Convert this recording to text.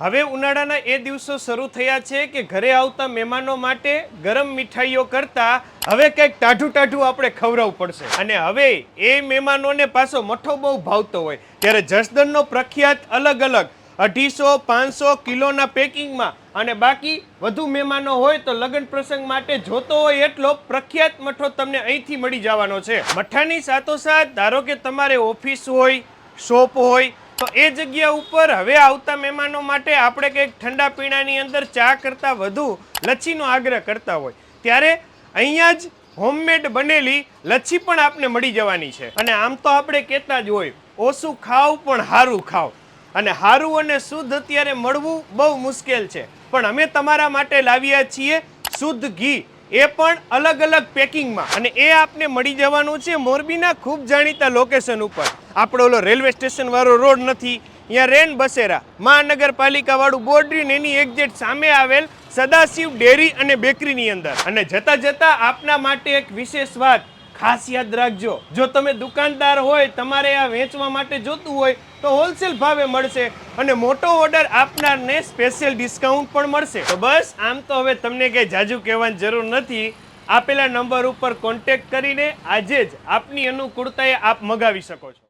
હવે ઉનાળાના એ દિવસો શરૂ થયા છે કે ઘરે આવતા મહેમાનો માટે ગરમ મીઠાઈઓ કરતા હવે કંઈક ટાઢું ટાઢું આપણે ખવડાવવું પડશે. અને હવે એ મહેમાનોને પાછો મઠો બહુ ભાવતો હોય. ત્યારે જસદનનો પ્રખ્યાત અલગ અલગ અઢીસો, પાંચસો કિલોના પેકિંગમાં અને બાકી વધુ મહેમાનો હોય તો લગ્ન પ્રસંગ માટે જોતો હોય એટલો પ્રખ્યાત મઠો તમને અહીંથી મળી જવાનો છે. મઠાની સાથોસાથ ધારો કે તમારે ઓફિસ હોય, શોપ હોય તો એ જગ્યા ઉપર હવે આવતા મહેમાનો માટે આપણે કંઈક ઠંડા પીણાની અંદર ચા કરતાં વધુ લચ્છીનો આગ્રહ કરતા હોય. ત્યારે અહીંયા જ હોમમેડ બનેલી લચ્છી પણ આપને મળી જવાની છે. અને આમ તો આપણે કહેતા જ હોય, ઓછું ખાવ પણ સારું ખાવ. અને સારું અને શુદ્ધ અત્યારે મળવું બહુ મુશ્કેલ છે. પણ અમે તમારા માટે લાવ્યા છીએ શુદ્ધ ઘી. એ પણ અલગ અલગ પેકિંગમાં. અને એ આપને મળી જવાનું છે મોરબીના ખૂબ જાણીતા લોકેશન ઉપર. આપણો ઓલો રેલવે સ્ટેશનવાળો રોડ નથી અહીંયા રેન બસેરા. મહાનગરપાલિકાવાળું વાળું એની એક્ઝેટ સામે આવેલ સદાશિવ ડેરી અને બેકરીની અંદર. અને જતા જતા આપના માટે એક વિશેષ વાત ખાસ યાદ રાખજો. જો તમે દુકાનદાર હોય, તમારે આ વેચવા માટે જોતું હોય, તો હોલસેલ ભાવે મળશે અને મોટો ઓર્ડર આપનારને સ્પેશિયલ ડિસ્કાઉન્ટ પણ મળશે. તો બસ, આમ તો હવે તમને કંઈ જાજુ કહેવાની જરૂર નથી. આપેલા નંબર ઉપર કોન્ટેક્ટ કરીને આજે જ આપની અનુકૂળતાએ આપ મગાવી શકો છો.